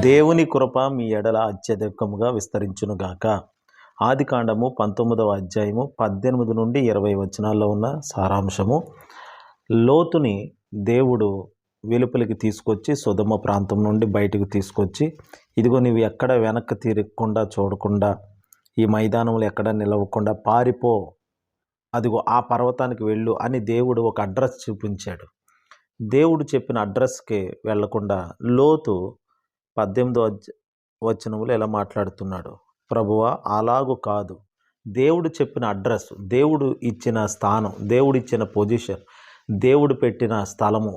దేవుని కృప మీ ఎడల అత్యధికముగా విస్తరించునుగాక ఆది కాండము పంతొమ్మిదవ అధ్యాయము పద్దెనిమిది నుండి ఇరవై వచనాల్లో ఉన్న సారాంశము. లోతుని దేవుడు వెలుపలికి తీసుకొచ్చి సుధమ ప్రాంతం నుండి బయటకు తీసుకొచ్చి ఇదిగో నీవు ఎక్కడ వెనక్కి తిరగకుండా చూడకుండా ఈ మైదానంలో ఎక్కడ నిలవకుండా పారిపో. అదిగో ఆ పర్వతానికి వెళ్ళు అని దేవుడు ఒక అడ్రస్ చూపించాడు. దేవుడు చెప్పిన అడ్రస్కి వెళ్ళకుండా లోతు పద్దెనిమిదో వచనములు ఎలా మాట్లాడుతున్నాడు? ప్రభువా అలాగు కాదు. దేవుడు చెప్పిన అడ్రస్ దేవుడు ఇచ్చిన స్థానం దేవుడు ఇచ్చిన పొజిషన్ దేవుడు పెట్టిన స్థలము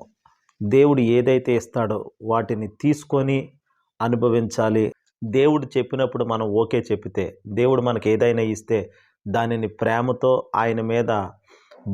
దేవుడు ఏదైతే ఇస్తాడో వాటిని తీసుకొని అనుభవించాలి. దేవుడు చెప్పినప్పుడు మనం ఓకే చెప్పితే దేవుడు మనకి ఏదైనా ఇస్తే దానిని ప్రేమతో ఆయన మీద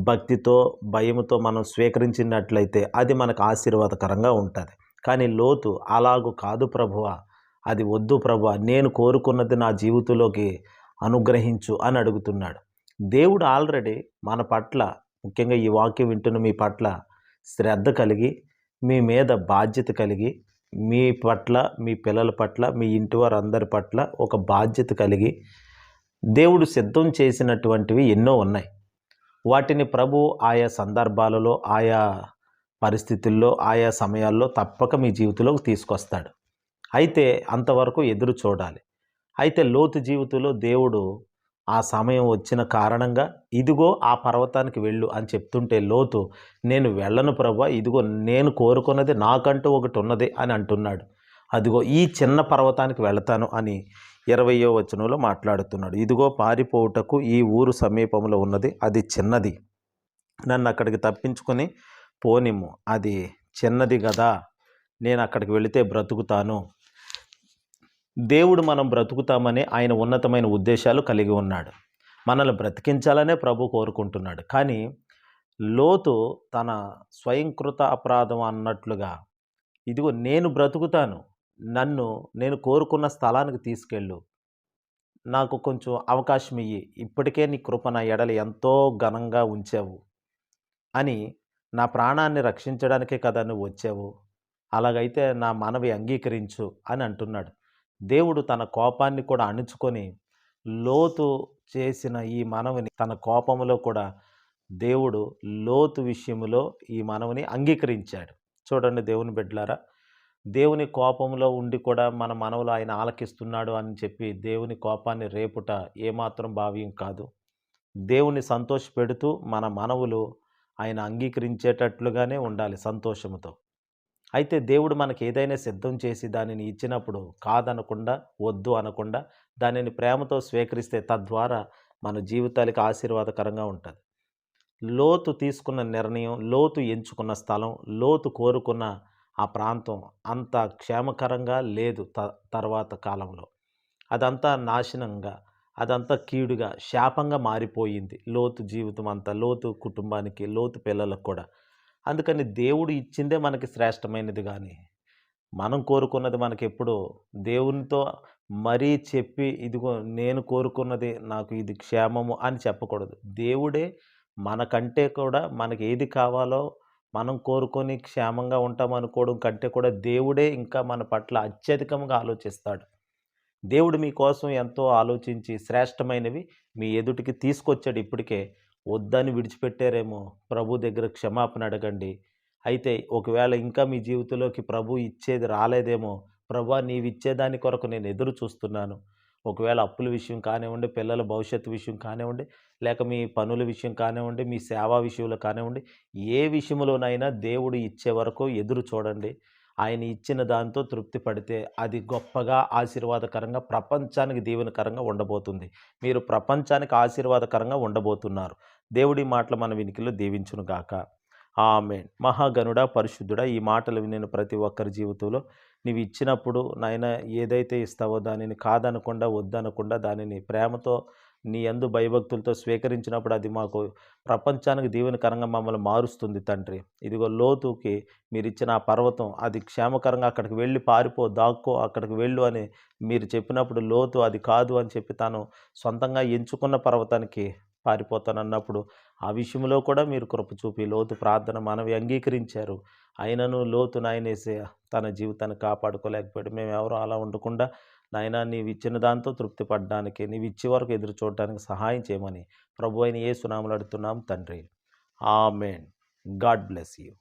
భక్తితో భయముతో మనం స్వీకరించినట్లయితే అది మనకు ఆశీర్వాదకరంగా ఉంటుంది. కానీ లోతు అలాగు కాదు ప్రభువ. అది వద్దు ప్రభువ. నేను కోరుకున్నది నా జీవితంలోకి అనుగ్రహించు అని అడుగుతున్నాడు. దేవుడు ఆల్రెడీ మన పట్ల ముఖ్యంగా ఈ వాక్యం వింటున్న మీ పట్ల శ్రద్ధ కలిగి మీ మీద బాధ్యత కలిగి మీ పట్ల మీ పిల్లల పట్ల మీ ఇంటి వారందరి పట్ల ఒక బాధ్యత కలిగి దేవుడు సిద్ధం చేసినటువంటివి ఎన్నో ఉన్నాయి. వాటిని ప్రభు ఆయా సందర్భాలలో ఆయా పరిస్థితుల్లో ఆయా సమయాల్లో తప్పక మీ జీవితంలోకి తీసుకొస్తాడు. అయితే అంతవరకు ఎదురు చూడాలి. అయితే లోతు జీవితంలో దేవుడు ఆ సమయం వచ్చిన కారణంగా ఇదిగో ఆ పర్వతానికి వెళ్ళు అని చెప్తుంటే లోతు నేను వెళ్ళను ప్రభా ఇదిగో నేను కోరుకున్నది నాకంటూ ఒకటి ఉన్నది అని అంటున్నాడు. అదిగో ఈ చిన్న పర్వతానికి వెళతాను అని ఇరవయో వచనంలో మాట్లాడుతున్నాడు. ఇదిగో పారిపోవుటకు ఈ ఊరు సమీపంలో ఉన్నది అది చిన్నది. నన్ను అక్కడికి తప్పించుకొని పోనిము అది చిన్నది కదా నేను అక్కడికి వెళితే బ్రతుకుతాను. దేవుడు మనం బ్రతుకుతామని ఆయన ఉన్నతమైన ఉద్దేశాలు కలిగి ఉన్నాడు. మనల్ని బ్రతికించాలనే ప్రభు కోరుకుంటున్నాడు. కానీ లోతు తన స్వయంకృత అపరాధం అన్నట్లుగా ఇదిగో నేను బ్రతుకుతాను నన్ను నేను కోరుకున్న స్థలానికి తీసుకెళ్ళు. నాకు కొంచెం అవకాశం ఇయ్యి. ఇప్పటికే నీ కృప నా ఎంతో ఘనంగా ఉంచావు అని నా ప్రాణాన్ని రక్షించడానికే కదా నువ్వు వచ్చావు? అలాగైతే నా మనవి అంగీకరించు అని అంటున్నాడు. దేవుడు తన కోపాన్ని కూడా అణుచుకొని లోతు చేసిన ఈ మనవిని తన కోపంలో కూడా దేవుడు లోతు విషయంలో ఈ మనవిని అంగీకరించాడు. చూడండి దేవుని బిడ్డలారా దేవుని కోపంలో ఉండి కూడా మన మనవులు ఆయన ఆలకిస్తున్నాడు అని చెప్పి దేవుని కోపాన్ని రేపుట ఏమాత్రం భావ్యం కాదు. దేవుని సంతోషపెడుతూ మన మనవులు ఆయన అంగీకరించేటట్లుగానే ఉండాలి సంతోషముతో. అయితే దేవుడు మనకి ఏదైనా సిద్ధం చేసి దానిని ఇచ్చినప్పుడు కాదనకుండా వద్దు అనకుండా దానిని ప్రేమతో స్వీకరిస్తే తద్వారా మన జీవితాలకు ఆశీర్వాదకరంగా ఉంటుంది. లోతు తీసుకున్న నిర్ణయం లోతు ఎంచుకున్న స్థలం లోతు కోరుకున్న ఆ ప్రాంతం అంత క్షేమకరంగా లేదు త తర్వాత కాలంలో. అదంతా నాశనంగా అదంతా కీడుగా శాపంగా మారిపోయింది. లోతు జీవితం అంతా లోతు కుటుంబానికి లోతు పిల్లలకు కూడా. అందుకని దేవుడు ఇచ్చిందే మనకి శ్రేష్టమైనది కానీ మనం కోరుకున్నది మనకి ఎప్పుడు దేవునితో మరీ చెప్పి ఇదిగో నేను కోరుకున్నది నాకు ఇది క్షేమము అని చెప్పకూడదు. దేవుడే మనకంటే కూడా మనకి ఏది కావాలో మనం కోరుకొని క్షేమంగా ఉంటాం అనుకోవడం కంటే కూడా దేవుడే ఇంకా మన పట్ల అత్యధికంగా ఆలోచిస్తాడు. దేవుడు మీకోసం ఎంతో ఆలోచించి శ్రేష్టమైనవి మీ ఎదుటికి తీసుకొచ్చాడు ఇప్పటికే. వద్దని విడిచిపెట్టారేమో. ప్రభు దగ్గర క్షమాపణ అడగండి. అయితే ఒకవేళ ఇంకా మీ జీవితంలోకి ప్రభు ఇచ్చేది రాలేదేమో. ప్రభా నీవిచ్చేదాని కొరకు నేను ఎదురు చూస్తున్నాను. ఒకవేళ అప్పుల విషయం కానివ్వండి పిల్లల భవిష్యత్తు విషయం కానివ్వండి లేక మీ పనుల విషయం కానివ్వండి మీ సేవా విషయంలో కానివ్వండి ఏ విషయంలోనైనా దేవుడు ఇచ్చే వరకు ఎదురు చూడండి. ఆయన ఇచ్చిన దాంతో తృప్తి పడితే అది గొప్పగా ఆశీర్వాదకరంగా ప్రపంచానికి దీవెనకరంగా ఉండబోతుంది. మీరు ప్రపంచానికి ఆశీర్వాదకరంగా ఉండబోతున్నారు. దేవుడి మాటలు మన వినికిలో దీవించునుగాక. ఆమె మహాగనుడ పరిశుద్ధుడ ఈ మాటలు వినిన ప్రతి ఒక్కరి జీవితంలో నీవు ఇచ్చినప్పుడు నాయన ఏదైతే ఇస్తావో దానిని కాదనకుండా వద్దనకుండా దానిని ప్రేమతో నీ అందు భయభక్తులతో స్వీకరించినప్పుడు అది మాకు ప్రపంచానికి దీవెనకరంగా మమ్మల్ని మారుస్తుంది తండ్రి. ఇదిగో లోతుకి మీరు ఇచ్చిన ఆ పర్వతం అది క్షేమకరంగా అక్కడికి వెళ్ళి పారిపో దాక్కో అక్కడికి వెళ్ళు అని మీరు చెప్పినప్పుడు లోతు అది కాదు అని చెప్పి తాను సొంతంగా ఎంచుకున్న పర్వతానికి పారిపోతానన్నప్పుడు ఆ విషయంలో కూడా మీరు కృప చూపి లోతు ప్రార్థన మనవి అంగీకరించారు. అయినను లోతు నాయనేసే తన జీవితాన్ని కాపాడుకోలేకపోయాడు. మేము ఎవరూ అలా ఉండకుండా నాయన నీవు ఇచ్చిన దాంతో తృప్తి పడడానికి నీవు ఇచ్చే వరకు ఎదురు చూడడానికి సహాయం చేయమని ప్రభు అయిన ఏ సునాములు అడుగుతున్నాం తండ్రి. ఆమెన్. God bless you.